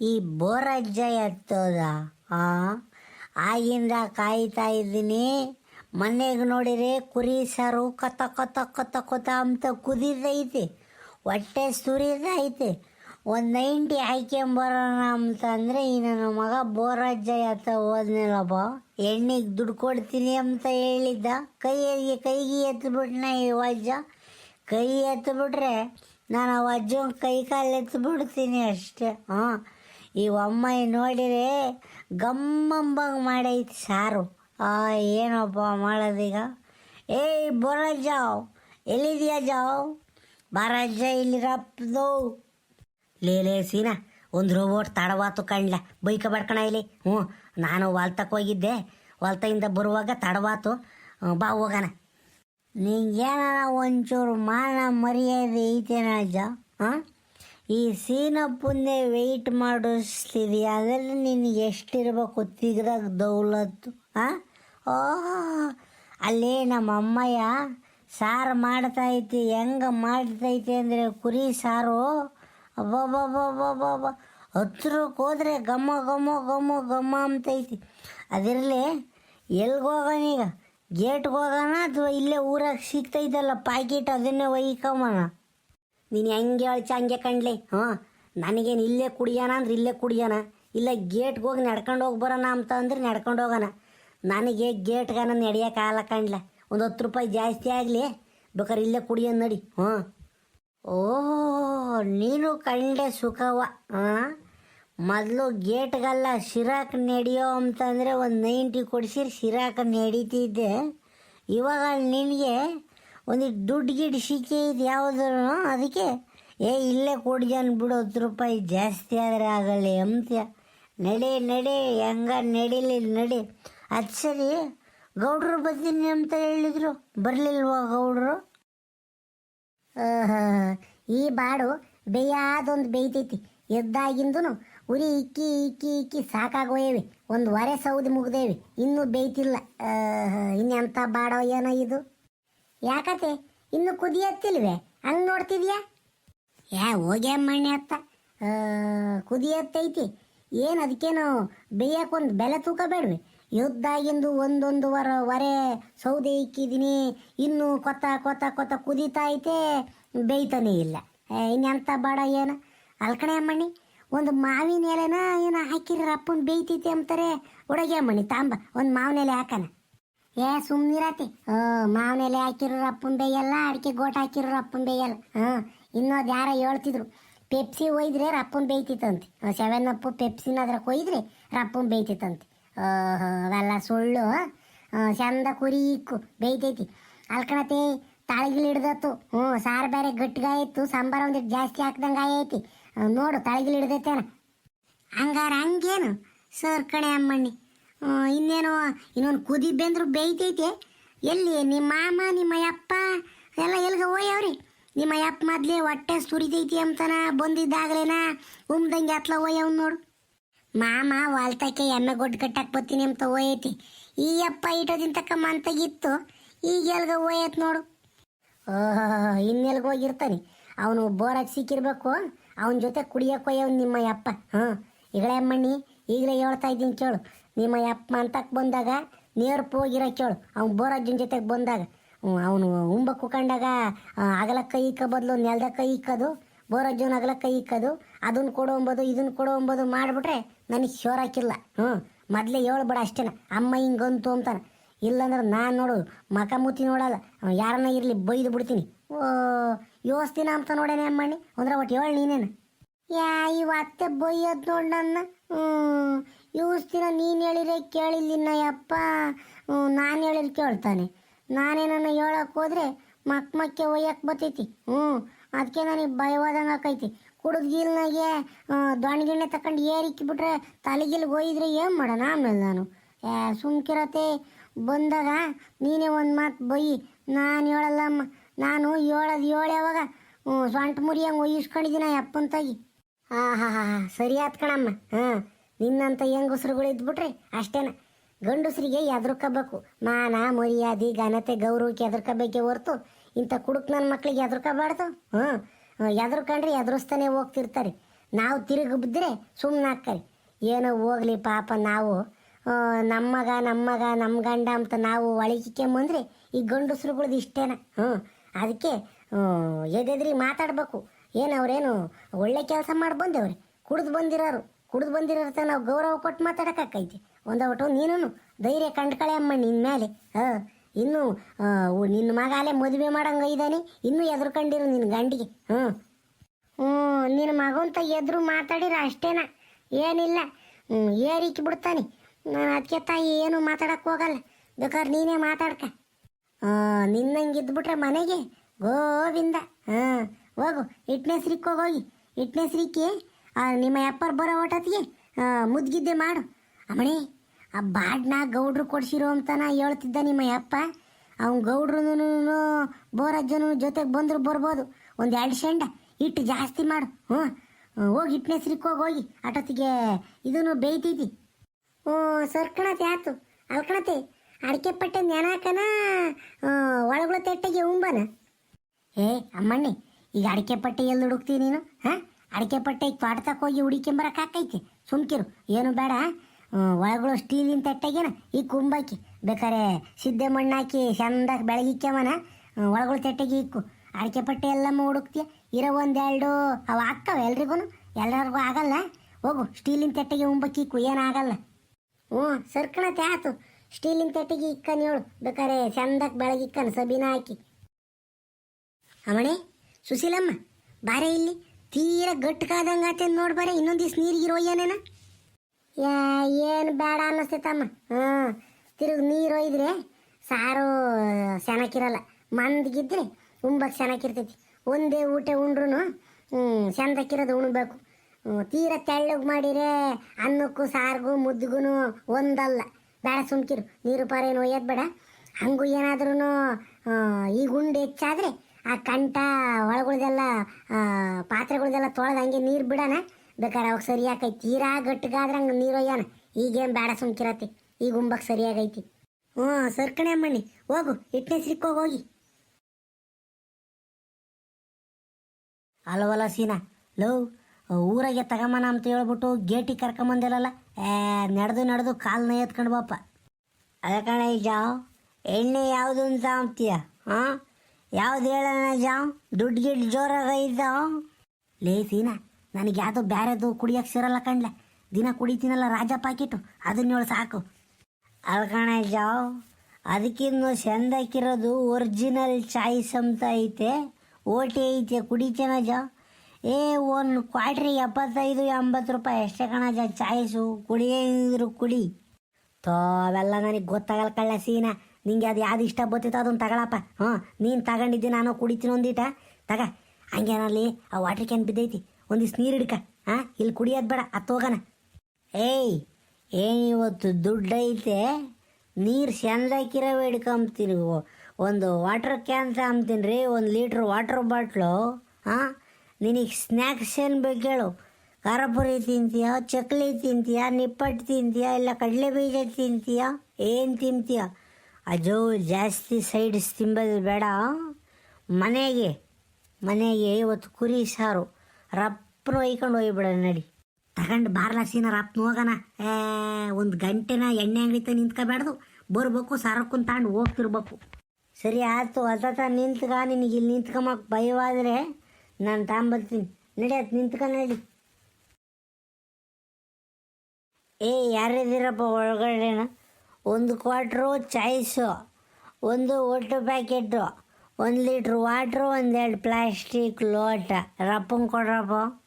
ಈ ಬೋರಜ್ಜ ಎತ್ತೋದ ಆ? ಆಗಿಂದ ಕಾಯ್ತಾ ಇದ್ದೀನಿ. ಮನೆಗೆ ನೋಡಿರಿ ಕುರಿ ಸಾರು ಕತ ಕತ ಕತ ಕತ ಅಂತ ಕುದಿದೈತಿ. ಹೊಟ್ಟೆ ಸುರಿದೈತೆ. ಒಂದು ನೈಂಟಿ ಹಾಕ್ಯಂಬರೋಣ ಅಂತಂದರೆ ಈ ನನ್ನ ಮಗ ಬೋರಜ್ಜ ಎತ್ತ ಹೋದ್ನಲ್ಲಪ್ಪ. ಎಣ್ಣೆಗೆ ದುಡ್ಡು ಕೊಡ್ತೀನಿ ಅಂತ ಹೇಳಿದ್ದ. ಕೈಯಲ್ಲಿ ಕೈಗೆ ಎತ್ಬಿಟ್ನ ಈ ವಜ್ಜ. ಕೈ ಎತ್ಬಿಟ್ರೆ ನಾನು ಆ ವಜ್ಜನ ಕೈ ಕಾಲು ಎತ್ಬಿಡ್ತೀನಿ ಅಷ್ಟೇ. ಹಾಂ. ಈ ಒಮ್ಮೈ ನೋಡಿರೆ ಗಮ್ಮಂಬಂಗ್ ಮಾಡೈತಿ ಸಾರು. ಆ, ಏನಪ್ಪ ಮಾಡೋದೀಗ? ಏಯ್ ಬರಜ್ಜ ಎಲ್ಲಿದೆಯಾ ಜಾವ್? ಬರಜ್ಜ ಇಲ್ಲಿ ರಪ್ದು ಲೇ ಲೇ, ಸೀನಾ, ಒಂದು ರೋಬೋಟ್ ತಡವಾತು ಕಣ್ಲ. ಬೈಕ ಬಡ್ಕಣ ಇಲ್ಲಿ. ಹ್ಞೂ, ನಾನು ವಾಲ್ತಕ್ಕೆ ಹೋಗಿದ್ದೆ. ವಾಲ್ತೆಯಿಂದ ಬರುವಾಗ ತಡವಾತು. ಬಾ, ಹೋಗೋಣ. ನಿಂಗೇನಾರ ಒಂಚೂರು ಮಾನ ಮರ್ಯಾದೆ ಐತೇನ ಅಜ್ಜ ಹಾಂ? ಈ ಸೀನಪ್ಪಂದೇ ವೆಯ್ಟ್ ಮಾಡಿಸ್ತೀವಿ ಅದರಲ್ಲಿ ನಿನಗೆ ಎಷ್ಟಿರ್ಬೇಕು ತಿಗ್ರಾಗ ದೌಲತ್ತು, ಆ? ಓ ಅಲ್ಲೇ ನಮ್ಮ ಅಮ್ಮಯ್ಯ ಸಾರು ಮಾಡ್ತೈತಿ, ಹೆಂಗೆ ಮಾಡ್ತೈತಿ ಅಂದರೆ ಕುರಿ ಸಾರು, ಅಬ್ಬಬ್ಬಬ್ಬಬ್ಬಬ್ಬ ಹತ್ರಕ್ಕೆ ಹೋದ್ರೆ ಘಮ ಘಮ ಘಮ ಘಮ ಅಂತೈತಿ. ಅದಿರಲಿ ಎಲ್ಗೆ ಹೋಗೋಣ ಈಗ? ಗೇಟ್ಗೆ ಹೋಗೋಣ ಅಥವಾ ಇಲ್ಲೇ ಊರಾಗ ಸಿಗ್ತೈತಲ್ಲ ಪ್ಯಾಕೆಟ್ ಅದನ್ನೇ ಒಯ್ಕೊಂಬಣ? ನೀನು ಹೆಂಗೆ ಹೇಳ್ಚ ಹಂಗೆ ಕಣ್ಲಿ? ಹಾಂ, ನನಗೇನು ಇಲ್ಲೇ ಕುಡಿಯೋಣ ಅಂದ್ರೆ ಇಲ್ಲೇ ಕುಡಿಯೋಣ ಇಲ್ಲ ಗೇಟ್ಗೆ ಹೋಗಿ ನಡ್ಕೊಂಡು ಹೋಗಿ ಬರೋಣ ಅಂತ ಅಂದ್ರೆ ನಡ್ಕೊಂಡು ಹೋಗೋಣ. ನನಗೆ ಗೇಟ್ಗನ ನಡೆಯೋಕ್ಕಾಗಲ್ಲ ಕಣ್ಲ. ಒಂದು ಹತ್ತು ರೂಪಾಯಿ ಜಾಸ್ತಿ ಆಗಲಿ ಬೇಕಾದ್ರೆ ಇಲ್ಲೇ ಕುಡಿಯೋ ನಡಿ. ಹ್ಞೂ ಓ ನೀನು ಕಂಡೆ ಸುಖವ ಹಾಂ ಮೊದಲು ಗೇಟ್ಗೆಲ್ಲ ಶಿರಾಕ್ ನಡೆಯೋ ಅಂತಂದರೆ ಒಂದು ನೈಂಟಿ ಕೊಡಿಸಿರಿ ಶಿರಾಕ್ ನಡೀತಿದ್ದೆ. ಇವಾಗ ನಿನಗೆ ಒಂದು ದುಡ್ಡು ಗಿಡ್ ಇದು ಯಾವುದ್ರು ಅದಕ್ಕೆ? ಏ, ಇಲ್ಲೇ ಕೊಡ್ಜನ್ ಬಿಡು ಹತ್ತು ರೂಪಾಯಿ, ಜಾಸ್ತಿ ಆದರೆ ಆಗಲ್ಲ ಅಂತ್ಯ ನಡಿ ನಡಿ, ಹೆಂಗ ನಡೀಲಿ, ನಡಿ. ಅದು ಸರಿ, ಗೌಡ್ರು ಬರ್ತೀನಿ ಅಂತ ಹೇಳಿದ್ರು. ಬರಲಿಲ್ವಾ ಗೌಡ್ರು? ಈ ಬಾಡು ಬೇಯಾದೊಂದು ಬೇಯ್ತೈತಿ. ಎದ್ದಾಗಿಂದನು ಉರಿ ಇಕ್ಕಿ ಇಕ್ಕಿ ಇಕ್ಕಿ ಸಾಕಾಗೋಯೇವಿ. ಒಂದು ವರೆ ಸೌದಿ ಮುಗ್ದೇವಿ. ಇನ್ನೂ ಬೇಯ್ತಿಲ್ಲ. ಇನ್ನೆಂಥ ಬಾಡೋ ಏನೋ ಇದು? ಯಾಕತೆ ಇನ್ನು ಕುದಿಯತ್ತಿಲ್ವೇ? ಹಂಗ್ ನೋಡ್ತಿದ್ಯಾ? ಯಾ ಹೋಗ್ಯಾ ಮಣ್ಣೆ ಅತ್ತ. ಕುದಿಯತ್ತೈತಿ. ಏನು ಅದಕ್ಕೇನು ಬೇಯಕ್ಕೊಂದು ಬೆಲೆ ತೂಕ ಬೇಡ್ವಿ. ಯುದ್ಧಾಗಿಂದು ಒಂದೊಂದು ವರ ವರೆ ಸೌದೆ ಇಕ್ಕಿದೀನಿ. ಇನ್ನು ಕೊತ್ತ ಕೊತ್ತ ಕೊತ್ತ ಕುದೀತಾ ಐತೆ. ಬೇಯ್ತಾನೆ ಇಲ್ಲ. ಏ, ಇನ್ನೆಂಥ ಬಾಡ ಏನು? ಅಲ್ಕಣೆ ಅಮ್ಮಣ್ಣಿ ಒಂದು ಮಾವಿನ ಎಲೆನ ಏನೋ ಹಾಕಿರ ಅಪ್ಪನ ಬೇಯ್ತೈತಿ ಅಂತಾರೆ. ಹುಡುಗಿ ಅಮ್ಮಣ್ಣಿ ತಾಂಬ ಒಂದು ಮಾವಿನ ಎಲೆ ಹಾಕನ. ಏ, ಸುಮ್ನಿರತಿ. ಮಾವಿನ ಎಲೆ ಹಾಕಿರೋ ಅಪ್ಪನ ಬೇಯಲ್ಲ, ಅಡಿಕೆ ಗೋಟ್ ಹಾಕಿರೋ ಅಪ್ಪನ ಬೇಯಲ್ಲ. ಹಾಂ ಇನ್ನೊಂದು ಯಾರ ಹೇಳ್ತಿದ್ರು, ಪೆಪ್ಸಿ ಒಯ್ದ್ರೆ ರಪ್ಪನ್ ಬೇಯ್ತಿತ್ತಂತೆ. ಸೆವೆನ್ ಅಪ್ಪು ಪೆಪ್ಸಿನ ಅದ್ರಾಗ ಒಯ್ದ್ರೆ ರಪ್ಪನ್ ಬೇಯ್ತಿತ್ತಂತೆ. ಅವೆಲ್ಲ ಸುಳ್ಳು ಚಂದ ಕುರಿ ಇಕ್ಕು, ಬೇಯ್ತೈತಿ. ಅಲ್ಕಣತೆ ತಾಳಿಗಿಲ್ ಹಿಡ್ದತ್ತು. ಹ್ಞೂ, ಸಾರು ಬೇರೆ ಗಟ್ಟಿಗಾಯಿತ್ತು ಸಾಂಬಾರ ಒಂದಿಟ್ಟು ಜಾಸ್ತಿ ಹಾಕ್ದಂಗೆ ಆಗೈತಿ ನೋಡು, ತಾಳಿಗಿಲ್ ಹಿಡ್ದೈತೇನ. ಹಂಗಾರ ಹಂಗೇನು? ಸರ್ ಕಣೆ ಅಮ್ಮಣ್ಣಿ. ಇನ್ನೇನು ಇನ್ನೊಂದು ಕುದಿ ಬೆಂದ್ರು ಬೇಯ್ತೈತೆ. ಎಲ್ಲಿ? ನಿಮ್ಮ ಮಾಮ, ನಿಮ್ಮ ಅಪ್ಪ, ಎಲ್ಲ ಎಲ್ಲಿಗೆ ಹೋಯವ್ರಿ ನಿಮ್ಮ ಅಪ್ಪ ಮೊದ್ಲೇ ಹೊಟ್ಟೆ ಸುರಿತೈತಿ ಅಂತನ ಬಂದಿದ್ದಾಗಲೇನ ಉಮ್ದಂಗೆ ಅತ್ಲ ಹೋಯವ್ ನೋಡು. ಮಾಮ ವಾಲ್ತಕ್ಕೆ ಎಮ್ಮೆ ಗೊಡ್ಡು ಕಟ್ಟಕ್ಕೆ ಬತ್ತೀನಿ ಅಂತ ಹೋಯೈತಿ ಈ ಅಪ್ಪ ಇಟೋದಿನ ತಕ್ಕ ಮಂತಾಗಿತ್ತು. ಈಗ ಎಲ್ಗ ಹೋಯತ್ ನೋಡು. ಓಹೋ, ಇನ್ನೆಲ್ಗ ಹೋಗಿರ್ತಾನೆ. ಅವನು ಬೋರಾಗಿ ಸಿಕ್ಕಿರ್ಬೇಕು. ಅವನ ಜೊತೆ ಕುಡಿಯಕ್ಕೆ ಹೋಯವ್ ನಿಮ್ಮ ಅಪ್ಪ. ಹಾಂ ಈಗಲೇ ಅಮ್ಮಣ್ಣಿ, ಈಗಲೇ ಹೇಳ್ತಾ ಇದ್ದೀನಿ ಕೇಳು. ನಿಮ್ಮ ಅಪ್ಪ ಅಂತಕ್ಕೆ ಬಂದಾಗ ನೇರ್ ಹೋಗಿರೋ ಕೇಳು. ಅವ್ನು ಬೋರಾಜನ ಜೊತೆಗೆ ಬಂದಾಗ. ಅವನು ಉಂಬ ಕುಕೊಂಡಾಗ ಅಗಲ ಕೈ ಇಕ್ಕ ಬದಲು ನೆಲದ ಕೈ ಇಕ್ಕೋದು ಬೋರಾಜನ ಅಗಲ ಕೈ ಇಕ್ಕೋದು ಅದನ್ನ ಕೊಡೋ ಅಂಬೋದು ಇದನ್ನ ಕೊಡೋ ಅಂಬೋದು ಮಾಡಿಬಿಟ್ರೆ ನನಗೆ ಶೋರ್ ಹಾಕಿಲ್ಲ ಹ್ಞೂ ಮೊದಲೇ ಹೇಳ್ಬೇಡ ಅಷ್ಟೇನ. ಅಮ್ಮ ಹಿಂಗಂತು ಅಂತಾನೆ. ಇಲ್ಲಾಂದ್ರೆ ನಾನು ನೋಡು, ಮಕ ಮುತ್ತಿ ನೋಡಲ್ಲ. ಯಾರನ್ನ ಇರಲಿ ಬೈದು ಬಿಡ್ತೀನಿ. ಓ, ಯೋಸ್ತಿನ ಅಂತ ನೋಡೇನೆ ಅಮ್ಮಣ್ಣಿ. ಅಂದ್ರೆ ಒಟ್ಟು ಹೇಳಿ ನೀನೇನು. ಯಾ, ಇವತ್ತೆ ಬೈಯೋದು ನೋಡು ನನ್ನ. ದಿನ ನೀನು ಹೇಳಿದ್ರೆ ಕೇಳಿಲ್ಲಿನ ಯಪ್ಪ. ನಾನು ಹೇಳಿದ್ರೆ ಕೇಳ್ತಾನೆ. ನಾನೇನನ್ನ ಹೇಳಕ್ಕೆ ಹೋದ್ರೆ ಮಕ್ ಮಕ್ಕೆ ಒಯ್ಯಕ್ಕೆ ಬರ್ತೈತಿ. ಹ್ಞೂ ಅದಕ್ಕೆ ನನಗೆ ಭಯವಾದಂಗೆ ಆಕೈತಿ. ಕುಡಿದ ಗೀಲ್ನಾಗೆ ದೊಣ್ಣಗಿಣ್ಣೆ ತಕೊಂಡು ಏರಿಕ್ಕಿ ಬಿಟ್ರೆ ತಲೆಗಿಲ್ಗೆ ಒಯ್ದ್ರೆ ಏನು ಮಾಡೋಣ ಆಮೇಲೆ ನಾನು. ಏ ಸುಮ್ಕಿರತ್ತೆ ಬಂದಾಗ ನೀನೇ ಒಂದು ಮಾತು ಬೈ ನಾನು ಹೇಳಲ್ಲಮ್ಮ ನಾನು ಹೇಳೋದು ಹೇಳಿ ಯಾವಾಗ. ಸೊಂಟ ಮುರಿ ಹಂಗೆ ಒಯ್ಯಿಸ್ಕೊಂಡಿದ್ದೀನಿ ಅಪ್ಪನ ತಾಗಿ ಹಾ ಹಾ ಹಾ ಹಾ ಸರಿ ಆತ್ ಕಣಮ್ಮ. ಹಾಂ ನಿನ್ನಂತ ಹೆಂಗಸರುಗಳು ಇದ್ಬಿಟ್ರೆ ಅಷ್ಟೇನ. ಗಂಡಸ್ರಿಗೆ ಎದ್ರಕೋಬೇಕು ಮಾನ, ಮರ್ಯಾದೆ, ಘನತೆ, ಗೌರವಕ್ಕೆ ಎದ್ರಕೋಬೇಕೆ ಹೊರ್ತು ಇಂಥ ಕುಡುಕ್ ನನ್ನ ಮಕ್ಳಿಗೆ ಎದ್ರಕೋಬಾರ್ದು ಹ್ಞೂ. ಎದ್ರಕೊಂಡ್ರೆ ಎದುರಿಸ್ತಾನೆ ಹೋಗ್ತಿರ್ತಾರೆ. ನಾವು ತಿರುಗಿ ಬಿದ್ದರೆ ಸುಮ್ಮನೆ ಹಾಕ್ತಾರೆ. ಏನೋ ಹೋಗ್ಲಿ ಪಾಪ ನಾವು ನಮ್ಮಗ ನಮ್ಮಗ ನಮ್ಮ ಗಂಡ ಅಂತ ನಾವು ಒಳಗಿಕ್ಕೊಂಬಂದ್ರೆ ಈ ಗಂಡಸ್ರುಗಳ್ದು ಇಷ್ಟೇನ. ಹ್ಞೂ. ಅದಕ್ಕೆ ಎದೆದ್ರಿ ಮಾತಾಡಬೇಕು. ಏನು ಅವ್ರೇನು ಒಳ್ಳೆ ಕೆಲಸ ಮಾಡಿ ಬಂದೇವ್ರಿ? ಕುಡಿದು ಬಂದಿರೋರು. ಕುಡ್ದು ಬಂದಿರೋರ್ತ ನಾವು ಗೌರವ ಕೊಟ್ಟು ಮಾತಾಡೋಕ್ಕಾಕೈತಿ ಒಂದು ಒಟ್ಟು ನೀನು ಧೈರ್ಯ ಕಂಡ್ಕಳೆ ಅಮ್ಮ ನಿನ್ನ ಮೇಲೆ ಹಾಂ, ಇನ್ನು ನಿನ್ನ ಮಗ ಅಲ್ಲೇ ಮದುವೆ ಮಾಡಂಗೆ ಇದ್ದಾನೆ ಇನ್ನೂ ಎದುರ್ಕೊಂಡಿರು ನಿನ್ನ ಗಂಡಿಗೆ. ಹ್ಞೂ ಹ್ಞೂ ನಿನ್ನ ಮಗಂತ ಎದುರು ಮಾತಾಡಿರ ಅಷ್ಟೇನ. ಏನಿಲ್ಲ. ಹ್ಞೂ, ಏರಿಕೆ ಬಿಡ್ತಾನೆ. ನಾನು ಅದಕ್ಕೆ ತಾಯಿ ಏನು ಮಾತಾಡಕ್ಕೆ ಹೋಗಲ್ಲ. ಬೇಕಾದ್ರೆ ನೀನೇ ಮಾತಾಡ್ಕ. ನಿನ್ನಂಗೆ ಇದ್ಬಿಟ್ರೆ ಮನೆಗೆ ಗೋವಿಂದ. ಹಾಂ, ಹೋಗು ಇಟ್ನೇಸ್ರಿಕ್ಕೆ ಹೋಗಿ ಇಟ್ನೆಸ್ರಿಕ್ಕೆ ನಿಮ್ಮ ಅಪ್ಪರ್ ಬರೋ ಓಟತ್ತಿಗೆ ಮುದ್ಗಿದ್ದೆ ಮಾಡು. ಅಮ್ಮಣಿ, ಆ ಬಾಡ್ನ ಗೌಡ್ರು ಕೊಡ್ಸಿರೋ ಅಂತ ನಾ ಹೇಳ್ತಿದ್ದ ನಿಮ್ಮ ಅಪ್ಪ ಅವ್ನು ಗೌಡ್ರು ಬೋರಜ್ಜನು ಜೊತೆಗೆ ಬಂದ್ರು ಬರ್ಬೋದು. ಒಂದು ಎರಡು ಶೆಂಡ ಹಿಟ್ಟು ಜಾಸ್ತಿ ಮಾಡು. ಹ್ಞೂ. ಹೋಗಿ ಹಿಟ್ಟನೆಸ್ರಿಕ್ ಹೋಗಿ ಹೋಗಿ ಆಟೊತ್ತಿಗೆ ಇದನ್ನು ಬೇಯ್ತೈತಿ ಹ್ಞೂ, ಸರ್ಕಣತೆ ಆತು. ಅಲ್ಕಣತೆ, ಅಡಿಕೆ ಪಟ್ಟೆ ನೆನಾಕನ ಒಳಗುಳ ತೆಟ್ಟೆಗೆ ಉಂಬನ. ಏ, ಅಮ್ಮಣ್ಣಿ, ಈಗ ಅಡಿಕೆ ಪಟ್ಟೆ ಎಲ್ಲಿ ಹುಡುಕ್ತೀನಿ ನೀನು, ಹಾಂ? ಅಡಿಕೆ ಪಟ್ಟೆ ಈಗ ತೋಟಕ್ಕೆ ಹೋಗಿ ಹಾಕೈತಿ ಸುಮ್ಕಿರು ಏನು ಬೇಡ. ಒಳಗಳು ಸ್ಟೀಲಿನ ತಟ್ಟೆಗೇನ. ಈಗ ಕುಂಬಾಕಿ ಬೇಕಾರೆ ಸಿದ್ದೆ ಮಣ್ಣು ಹಾಕಿ, ಚಂದಾಗಿ ಬೆಳಗಿಕ್ಕೆವನ ಒಳಗಳು ತಟ್ಟೆಗೆ ಇಕ್ಕು. ಅಡಿಕೆ ಪಟ್ಟೆ ಎಲ್ಲ ಹುಡುಕ್ತೀಯ ಇರೋ ಒಂದೆರಡು ಅವು ಹಾಕ್ತಾವೆ ಎಲ್ರಿಗೂ ಎಲ್ಲರಿಗೂ ಆಗಲ್ಲ. ಹೋಗು ಸ್ಟೀಲಿನ ತಟ್ಟೆಗೆ ಉಂಬಕ್ಕಿಕ್ಕು ಏನಾಗಲ್ಲ ಹ್ಞೂ, ಸರ್ಕಣತೆ ಆತು. ಸ್ಟೀಲಿನ ತಟ್ಟೆಗೆ ಇಕ್ಕನ್ ಹೇಳು. ಬೇಕಾರೆ ಚಂದಕ್ಕೆ ಬೆಳಗಿಕ್ಕನ್, ಸಬೀನ ಹಾಕಿ. ಅವಣೆ ಸುಶೀಲಮ್ಮ, ಬಾರೆ ಇಲ್ಲಿ. ತೀರ ಗಟ್ಟಕಾದಂಗ ಆತೆ ನೋಡಿ ಬಾರೆ, ಇನ್ನೊಂದು ದಿವ್ಸ ನೀರಿಗೆ ಒಯ್ಯನೇನ? ಯಾ, ಏನು ಬೇಡ ಅನ್ನಿಸ್ತೈತಮ್ಮ. ಹ್ಞೂ ತಿರುಗಿ ನೀರು ಒಯ್ದ್ರೆ ಸಾರು ಚೆನ್ನಾಗಿರಲ್ಲ ಮಂದಿಗಿದ್ರೆ ಉಂಬಕ್ಕೆ ಚೆನ್ನಾಗಿರ್ತೈತಿ ಒಂದೇ ಊಟ ಉಂಡ್ರು ಹ್ಮ್ ಚಂದಕ್ಕಿರೋದು ಉಣ್ಬೇಕು. ತೀರ ತೆಳ್ಳಗೆ ಮಾಡಿರೆ ಅನ್ನಕ್ಕೂ ಸಾರಿಗೂ ಮುದ್ದಿಗೂ ಒಂದಲ್ಲ. ಬೇಡ ಸುಮ್ಕಿರು. ನೀರು ಪಾರ ಏನು ಒಯ್ಯೋದು ಬೇಡ. ಹಂಗೂ ಏನಾದ್ರೂ ಈ ಗುಂಡು ಹೆಚ್ಚಾದರೆ ಆ ಕಂಠ ಒಳಗಳ್ದೆಲ್ಲ ಪಾತ್ರೆಗಳ್ದೆಲ್ಲ ತೊಳೆದು ಹಂಗೆ ನೀರು ಬಿಡೋಣ. ಬೇಕಾದ್ರೆ ಅವಾಗ ಸರಿಯಾಕೈತಿ ತೀರಾ ಗಟ್ಟಿಗಾದ್ರೆ ಹಂಗೆ ನೀರು ಒಯ್ಯೋಣ. ಈಗೇನು ಬೇಡ ಸುಮ್ಕಿರತಿ ಈಗ ಉಂಬಕ್ಕೆ ಸರಿಯಾಗೈತಿ. ಹ್ಞೂ, ಸರ್ಕಣೆ ಅಮ್ಮಣ್ಣಿ. ಹೋಗು ಇಟ್ಟನೆ ಸಿಕ್ಕೋಗಿ ಹೋಗಿ. ಅಲ್ವಲ್ಲ ಸೀನಾ. ಲವ್ ಊರಾಗೆ ತಗೊಂಬನ ಅಂತ ಹೇಳ್ಬಿಟ್ಟು ಗೇಟಿಗೆ ಕರ್ಕೊಂಬಂದಿಲ್ಲಲ್ಲ? ಏ, ನಡೆದು ನಡೆದು ಕಾಲು ಎತ್ಕೊಂಡು ಬಾಪ. ಅದಕ್ಕಣ ಈಗ ಎಣ್ಣೆ ಯಾವುದು ಅಂತ ಅಂತೀಯ? ಹಾಂ? ಯಾವ್ದು ಹೇಳೋಣ ಜಾವ್ ದುಡ್ಡು ಗಿಡ್ಡು ಜೋರಾಗ ಇದ್ದಾವ ಲೇ ಸೀನಾ, ನನಗೆ ಯಾವುದೋ ಬ್ಯಾರೆದು ಕುಡಿಯಕ್ಕೆ ಸಿರಲ್ಲ ಕಣ್ಲೆ. ದಿನ ಕುಡಿತೀನಲ್ಲ ರಾಜ ಪಾಕಿಟು ಅದನ್ನೇಳು ಸಾಕು. ಅಲ್ಕಣ ಜಾವ್ ಅದಕ್ಕಿನ್ನು ಚೆಂದಕ್ಕಿರೋದು ಒರಿಜಿನಲ್ ಚಾಯ್ಸ್ ಅಂತ ಐತೆ. ಓಟಿ ಐತೆ ಕುಡಿತೇನ ಜಾವ್ ಏ, ಒಂದು ಕ್ವಾಟ್ರಿ ಎಪ್ಪತ್ತೈದು, ಎಂಬತ್ತು ರೂಪಾಯಿ ಎಷ್ಟೇ ಕಣ ಜಾ ಚಾಯ್ಸು ಕುಡಿಯಿದ್ರು ಕುಡಿ. ತೋ, ಅವೆಲ್ಲ ನನಗೆ ಗೊತ್ತಾಗಲ್ಲ ಕಳ್ಳ ಸೀನ. ನಿಂಗೆ ಅದು ಯಾವ್ದು ಇಷ್ಟ ಬರ್ತಿತ್ತು ಅದನ್ನು ತಗೊಳಪ್ಪ. ಹಾಂ ನೀನು ತಗೊಂಡಿದ್ದೆ, ನಾನು ಕುಡಿತೀನಿ ಒಂದಿಟ. ತಗ ಹಂಗೇನಲ್ಲಿ ಆ ವಾಟ್ರ್ ಕ್ಯಾನ್ ಬಿದ್ದೈತಿ. ಒಂದಿಷ್ಟು ನೀರು ಹಿಡ್ಕ. ಹಾಂ, ಇಲ್ಲಿ ಕುಡಿಯೋದು ಬೇಡ ಹೋಗೋಣ. ಏಯ್, ಏನಿವತ್ತು ಇವತ್ತು ದುಡ್ಡು ಐತೆ? ನೀರು ಚಂದಾಕಿರೋ ಹಿಡ್ಕೊಂಬ್ತೀನಿ. ಒಂದು ವಾಟ್ರ್ ಕ್ಯಾನ್ ತಗೊಂತೀನಿ ರೀ, ಒಂದು ಲೀಟ್ರ್ ವಾಟ್ರ್ ಬಾಟ್ಲು ಹಾಂ, ನಿನಗೆ ಸ್ನ್ಯಾಕ್ಸ್ ಏನು ಬೇಕು ಹೇಳು. ಖಾರಪುರಿ ತಿಂತೀಯ, ಚಕ್ಲಿ ತಿಂತೀಯ ನಿಪ್ಪಟ್ಟು ತಿಂತೀಯ, ಇಲ್ಲ ಕಡಲೆ ಬೀಜ ತಿಂತೀಯ? ಏನು ತಿಂತೀಯ? ಅಜೋ ಜಾಸ್ತಿ ಸೈಡ್ಸ್ ತಿಂಬೋದು ಬೇಡ. ಮನೆಗೆ ಮನೆಗೆ ಇವತ್ತು ಕುರಿ ಸಾರು. ರಪ್ಪನ ಒಯ್ಕೊಂಡು ಹೋಗಿಬಿಡ ನಡಿ. ತಗೊಂಡು ಬಾರ್ಲಾಸಿನ ಸೀನ ರಪ್ನ ಹೋಗೋಣ. ಏ, ಒಂದು ಗಂಟೆನ ಎಣ್ಣೆ ಅಂಗಡಿ ತ ನಿಂತ್ಕೋಬೇಡ್ದು. ಬರ್ಬೇಕು ಸಾರಕ್ಕೂನ್ ತಗೊಂಡು ಹೋಗ್ತಿರ್ಬೇಕು. ಸರಿ, ಆಯ್ತು ಅದತ್ತ ನಿಂತ್ಕ, ನಿನಗೆ ಇಲ್ಲಿ ನಿಂತ್ಕೊಂಬಕ್ಕೆ ಭಯವಾದರೆ ನಾನು ತಗೊಂಬರ್ತೀನಿ ನಡಿಯತ್ ನಿಂತ್ಕ, ನಡಿ. ಏ ಯಾರಿದ್ದೀರಪ್ಪ ಒಳಗಡೆನ? ಒಂದು ಕ್ವಾಟ್ರು ಚಾಯ್ಸು ಒಂದು ಒಟ್ಟು ಪ್ಯಾಕೆಟು ಒಂದು ಲೀಟ್ರ್ ವಾಟ್ರು ಒಂದೆರಡು ಪ್ಲಾಸ್ಟಿಕ್ ಲೋಟ. ರಪ್ಪಂಗೆ ಕೊಡ್ರಪ್ಪ.